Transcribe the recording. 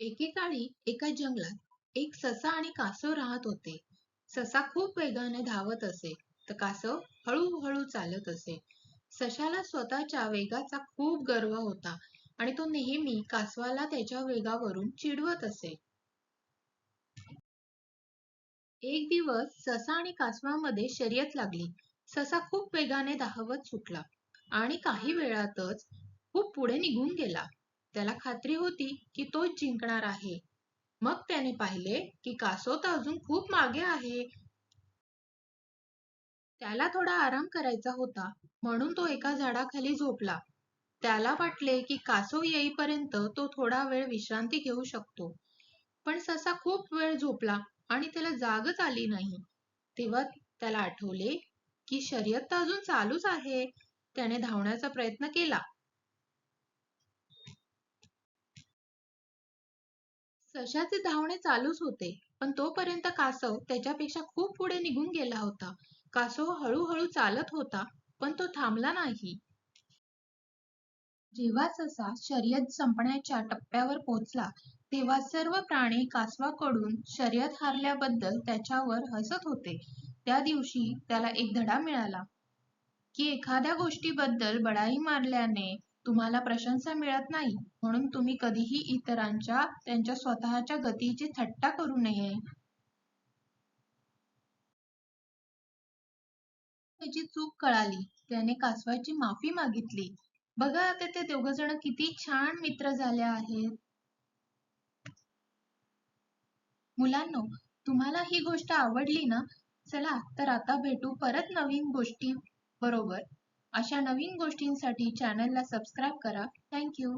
एकेकाळी एका जंगलात एक ससा आणि कासव राहत होते. ससा खूप वेगाने धावत असे तर कासव हळूहळू चालत असे. सशाला स्वतःच्या वेगाचा खूप गर्व होता आणि तो नेहमी कासवाला त्याच्या वेगावरून चिडवत असे. एक दिवस ससा आणि कासवामध्ये शर्यत लागली. ससा खूप वेगाने धावत सुटला आणि काही वेळातच खूप पुढे निघून गेला. त्याला खात्री होती की तोच जिंकणार आहे. मग त्याने पाहिले की कासव तर अजून खूप मागे आहे. त्याला थोडा आराम करायचा होता म्हणून तो एका झाडाखाली झोपला. त्याला वाटले की कासव येईपर्यंत तो थोडा वेळ विश्रांती घेऊ शकतो. पण ससा खूप वेळ झोपला आणि त्याला जागच आली नाही. तेव्हा त्याला आठवले की शर्यत तर अजून चालूच आहे. त्याने धावण्याचा प्रयत्न केला. सशाचे धावणे चालूच होते पण तोपर्यंत कासव त्याच्यापेक्षा खूप पुढे निघून गेला होता. कासव हळूहळू चालत होता पण तो थांबला नाही. जेव्हा ससा शर्यत संपण्याच्या टप्प्यावर पोहोचला तेव्हा सर्व प्राणी कासवाकडून शर्यत हारल्याबद्दल त्याच्यावर हसत होते. त्या दिवशी त्याला एक धडा मिळाला की एखाद्या गोष्टीबद्दल बडाई मारल्याने तुम्हाला प्रशंसा मिळत नाही म्हणून तुम्ही कधीही इतरांच्या त्यांच्या स्वतःच्या गतीची थट्टा करू नये. त्याची चूक कळाली. त्याने कासवाची माफी मागितली. बघा आता ते दोघ जण किती छान मित्र झाले आहेत. मुलांनो तुम्हाला ही गोष्ट आवडली ना? चला तर आता भेटू परत नवीन गोष्टी. बरोबर. अशा नवीन गोष्टींसाठी चॅनलला सबस्क्राईब करा. थँक्यू